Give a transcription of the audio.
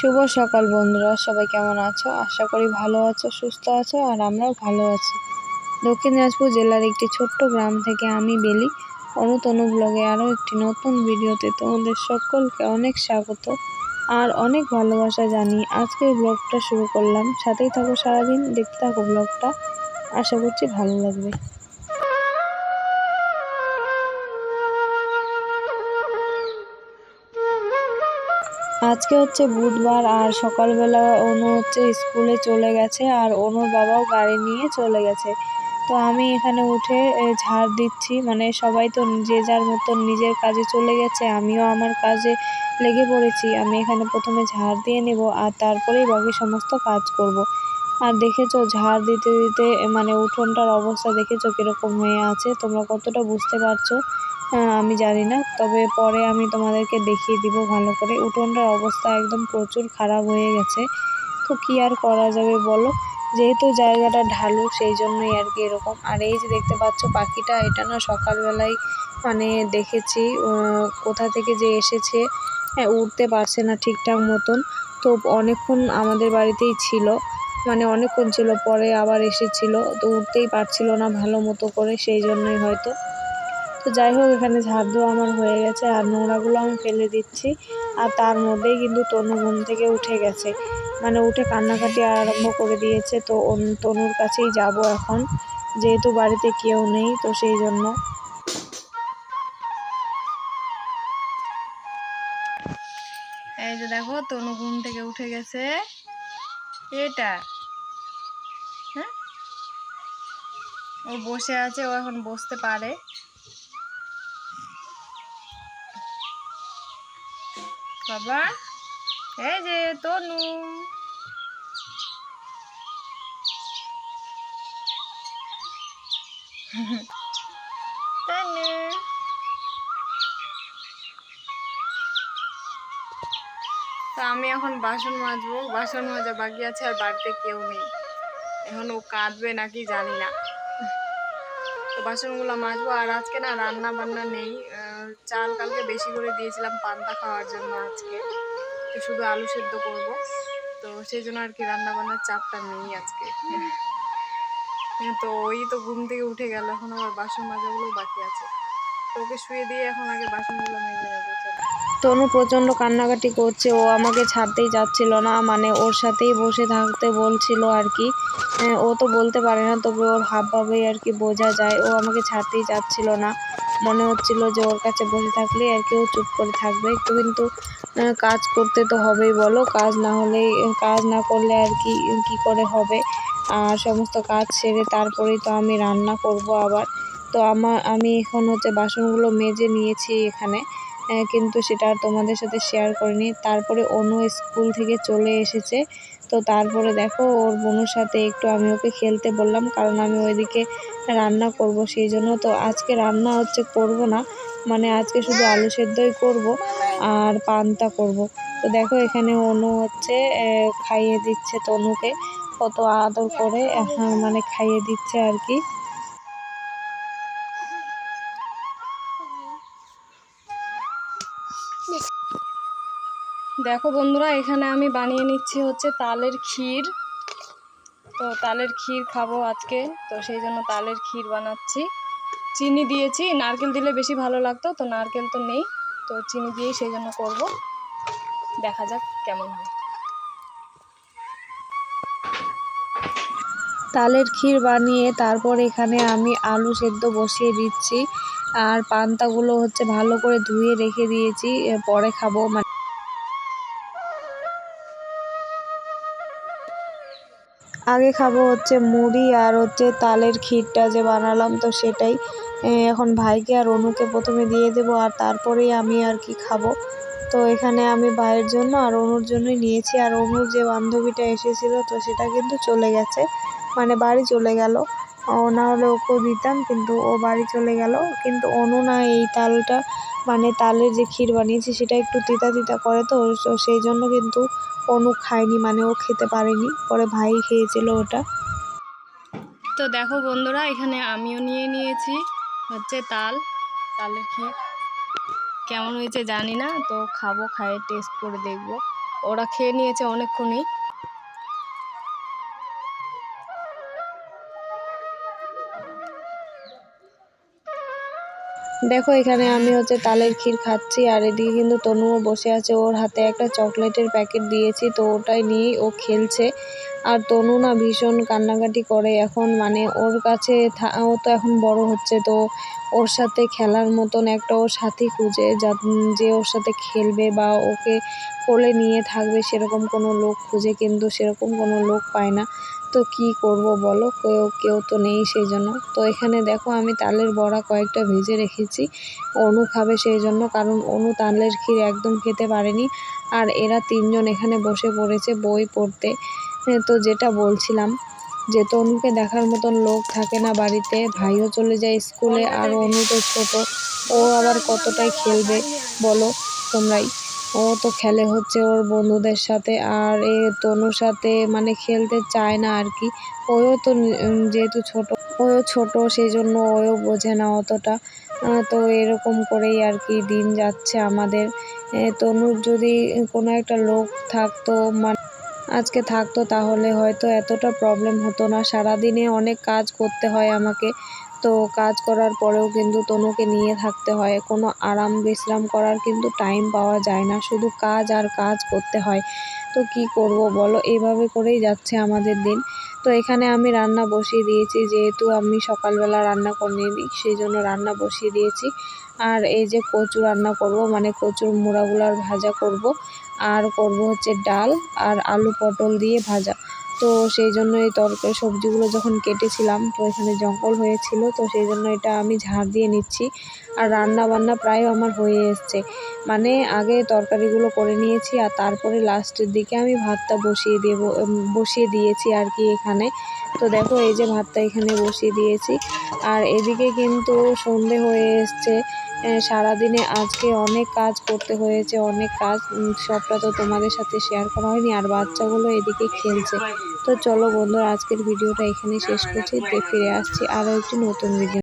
শুভ সকাল বন্ধুরা, সবাই কেমন আছো? আশা করি ভালো আছো, সুস্থ আছো, আর আমরাও ভালো আছি। দক্ষিণ দিনাজপুর জেলার একটি ছোট্ট গ্রাম থেকে আমি বেলি। অনুতনু ব্লগে আরও একটি নতুন ভিডিওতে তোমাদের সকলকে অনেক স্বাগত আর অনেক ভালোবাসা জানিয়ে আজকে ব্লগটা শুরু করলাম। সাথেই থাকো সারাদিন, দেখতে থাকো ব্লগটা। আশা করছি ভালো লাগবে। আজকে হচ্ছে বুধবার আর সকালবেলা অনু হচ্ছে স্কুলে চলে গেছে আর অনুর বাবাও গাড়ি নিয়ে চলে গেছে। তো আমি এখানে উঠে ঝাড় দিচ্ছি। মানে সবাই তো যে যার মতন নিজের কাজে চলে গেছে, আমিও আমার কাজে লেগে পড়েছি। আমি এখানে প্রথমে ঝাড় দিয়ে নেব আর তারপরেই বাকি সমস্ত কাজ করব। আর দেখেছ, ঝাড় দিতে দিতে মানে উঠোনটার অবস্থা দেখেছ কীরকম হয়ে আছে? তোমরা কতটা বুঝতে পারছ? আমি জানি না। তবে পরে আমি তোমাদেরকে দেখিয়ে দিব ভালো করে। উঠোনটার অবস্থা একদম প্রচুর খারাপ হয়ে গেছে। তো কী আর করা যাবে বলো? যেহেতু জায়গাটা ঢালু, সেই জন্যই আর কি এরকম। আর এই যে দেখতে পাচ্ছ পাখিটা, এটা না সকালবেলায় মানে দেখেছি কোথা থেকে যে এসেছে হ্যাঁ উঠতে পারছে না ঠিকঠাক মতন। তো অনেকক্ষণ আমাদের বাড়িতেই ছিল মানে অনেকক্ষণ ছিল, পরে আবার এসেছিল। তো উঠতেই পারছিল না ভালো মতো করে, সেই জন্যই হয়তো। তো যাই হোক, এখানে ঝাড় দেওয়া আমার হয়ে গেছে আর নোংরাগুলো আমি ফেলে দিচ্ছি। আর তার মধ্যেই কিন্তু তনু ঘুম থেকে উঠে গেছে। মানে উঠে কান্নাকাটি আরম্ভ করে দিয়েছে। তো তনুর কাছেই যাব এখন। যেহেতু বাড়িতে কেউ নেই, তো সেই জন্য। এই যে দেখো, তনু ঘুম থেকে উঠে গেছে। এটা? হ্যাঁ? ও বসে আছে, ও এখন বসতে পারে। বাবা। এই যে তনু। আমি এখন বাসন মাজবো। বাসন মাজা বাকি আছে আর বাড়িতে কেউ নেই। এখন ও কাঁদবে নাকি জানি না। তো বাসনগুলো মাজবো। আর আজকে না রান্না বান্না নেই চাল কালকে বেশি করে দিয়েছিলাম পান্তা খাওয়ার জন্য আজকে। তো শুধু আলু সেদ্ধ করব। তো সেই জন্য আর কি রান্না বান্নার চাপটা নেই আজকে। তো ওই তো ঘুম থেকে উঠে গেল, এখন আমার বাসন মাজাগুলো বাকি আছে। তো ওকে শুয়ে দিয়ে এখন আগে বাসনগুলো মেজে নেব তনু প্রচণ্ড কান্নাকাটি করছে, ও আমাকে ছাড়তেই যাচ্ছিল না মানে ওর সাথেই বসে থাকতে বলছিল আর কি। ও তো বলতে পারে না, তবে ওর হাবভাবেই আর কি বোঝা যায়, ও আমাকে ছাড়তেই যাচ্ছিল না। মনে হচ্ছিল যে ওর কাছে বসে থাকলে আর কেউ চুপ করে থাকবে। একটু কিন্তু কাজ করতে তো হবেই বলো। কাজ না হলে কাজ না করলে আর কি কি করে হবে? আর সমস্ত কাজ সেরে তারপরেই তো আমি রান্না করব আবার। তো আমার আমি এখন হচ্ছে বাসনগুলো মেজে নিয়েছি এখানে। কিন্তু সেটা আর তোমাদের সাথে শেয়ার করিনি। তারপরে অনু স্কুল থেকে চলে এসেছে। তো তারপরে দেখো, ওর বোনের সাথে একটু আমি ওকে খেলতে বললাম, কারণ আমি ওইদিকে রান্না করব সেই জন্য। তো আজকে রান্না হচ্ছে করব না মানে আজকে শুধু আলু সেদ্ধই করব আর পান্তা করব। তো দেখো, এখানে অনু হচ্ছে খাইয়ে দিচ্ছে তনুকে। কত আদর করে মানে খাইয়ে দিচ্ছে আর কি। দেখো বন্ধুরা, এখানে আমি বানিয়ে নিচ্ছি হচ্ছে তালের ক্ষীর। তো তালের ক্ষীর খাব আজকে, তো সেই জন্য তালের ক্ষীর বানাচ্ছি। চিনি দিয়েছি, নারকেল দিলে বেশি ভালো লাগতো, তো নারকেল তো নেই, তো চিনি দিয়েই সেই জন্য করব। দেখা যাক কেমন হয়। তালের ক্ষীর বানিয়ে তারপর এখানে আমি আলু সেদ্ধ বসিয়ে দিচ্ছি, আর পান্তাগুলো হচ্ছে ভালো করে ধুয়ে রেখে দিয়েছি পরে খাব। মানে আগে খাব হচ্ছে মুড়ি আর হচ্ছে তালের ক্ষীরটা যে বানালাম তো সেটাই। এখন ভাইকে আর অনুকে প্রথমে দিয়ে দেবো আর তারপরেই আমি আর কি খাব। তো এখানে আমি ভাইয়ের জন্য আর অনুর জন্যই নিয়েছি। আর অনুর যে বান্ধবীটা এসেছিল তো সেটা কিন্তু চলে গেছে। মানে বাড়ি চলে গেল। না হলে দিতাম কিন্তু ও বাড়ি চলে গেল। কিন্তু অনু না এই তালটা মানে তালের যে ক্ষীর বানিয়েছি, সেটা একটু তিতা তিতা করে তো সেই জন্য কিন্তু অনু খায়নি মানে ও খেতে পারেনি। পরে ভাই খেয়েছিল ওটা। তো দেখো বন্ধুরা, এখানে আমিও নিয়ে নিয়েছি হচ্ছে তাল, তালের ক্ষীর। কেমন হয়েছে জানি না, তো খাব, খায়ে টেস্ট করে দেখব। ওরা খেয়ে নিয়েছে অনেকক্ষণই। দেখো, এখানে আমি হচ্ছে তালের ক্ষীর খাচ্ছি আর এদিকে কিন্তু তনুও বসে আছে। ওর হাতে একটা চকলেটের প্যাকেট দিয়েছি, তো ওটাই নিয়েই ও খেলছে। আর তনু না ভীষণ কান্নাকাটি করে। এখন মানে ওর কাছে ও তো এখন বড় হচ্ছে, তো ওর সাথে খেলার মতন একটা ওর সাথী খুঁজে যা যে ওর সাথে খেলবে বা ওকে কোলে নিয়ে থাকবে সেরকম কোনো লোক খুঁজে কিন্তু সেরকম কোনো লোক পায় না। তো কি করব বলো? কেউ কেউ তো নেই সেই জন্য তো এখানে দেখো আমি তালের বড়া কয়েকটা ভেজে রেখেছি। অনু খাবে সেই জন্য কারণ অনু তালের ক্ষীর একদম খেতে পারেনি। আর এরা তিনজন এখানে বসে পড়েছে বই পড়তে। তো যেটা বলছিলাম যে তনুকে দেখার মতন লোক থাকে না বাড়িতে, ভাইও চলে যায় স্কুলে আর অনু তো ছোটো। ও আবার কতটাই খেলবে বলো তোমরাই? ও তো খেলে হচ্ছে ওর বন্ধুদের সাথে আর এ তনুর সাথে মানে খেলতে চায় না আর কি। ওও তো যেহেতু ছোট ওও ছোট সেই জন্য ওও বোঝে না অতটা। তো এরকম করেই আর কি দিন যাচ্ছে আমাদের। তনুর যদি কোনো একটা লোক থাকতো মানে আজকে থাকতো তাহলে হয়তো এতটা প্রবলেম হতো না। সারাদিনে অনেক কাজ করতে হয় আমাকে। তো কাজ করার পরেও কিন্তু তনুকে নিয়ে থাকতে হয়। কোনো আরাম বিশ্রাম করার কিন্তু টাইম পাওয়া যায় না। শুধু কাজ আর কাজ করতে হয়। তো কি করব বলো? এইভাবে করেই যাচ্ছে আমাদের দিন। তো এখানে আমি রান্না বসিয়ে দিয়েছি। যেহেতু আমি সকালবেলা রান্না করে নিই সেই জন্য রান্না বসিয়ে দিয়েছি। আর এই যে কচু রান্না করব মানে কচুর মুড়াগুলার ভাজা করব। আর করব হচ্ছে ডাল আর আলু পটল দিয়ে ভাজা। তো সেই জন্য এই তরকারি সবজিগুলো যখন কেটেছিলাম, তো এখানে জঙ্গল হয়েছিল, তো সেই জন্য এটা আমি ঝাড় দিয়ে নিচ্ছি। আর রান্না বান্না প্রায় আমার হয়ে এসছে। মানে আগে তরকারিগুলো করে নিয়েছি আর তারপরে লাস্টের দিকে আমি ভাতটা বসিয়ে দেবো বসিয়ে দিয়েছি আর কি এখানে। তো দেখো এই যে ভাতটা এখানে বসিয়ে দিয়েছি। আর এদিকে কিন্তু সন্ধে হয়ে এসছে। সারাদিনে আজকে অনেক কাজ করতে হয়েছে, অনেক কাজ। সবটা তো তোমাদের সাথে শেয়ার করা হয়নি। আর বাচ্চাগুলো এদিকে খেলছে। তো চলো বন্ধুরা আজকের ভিডিওটা এখানে শেষ করছি। ফিরে আসছি আরও একটি নতুন ভিডিও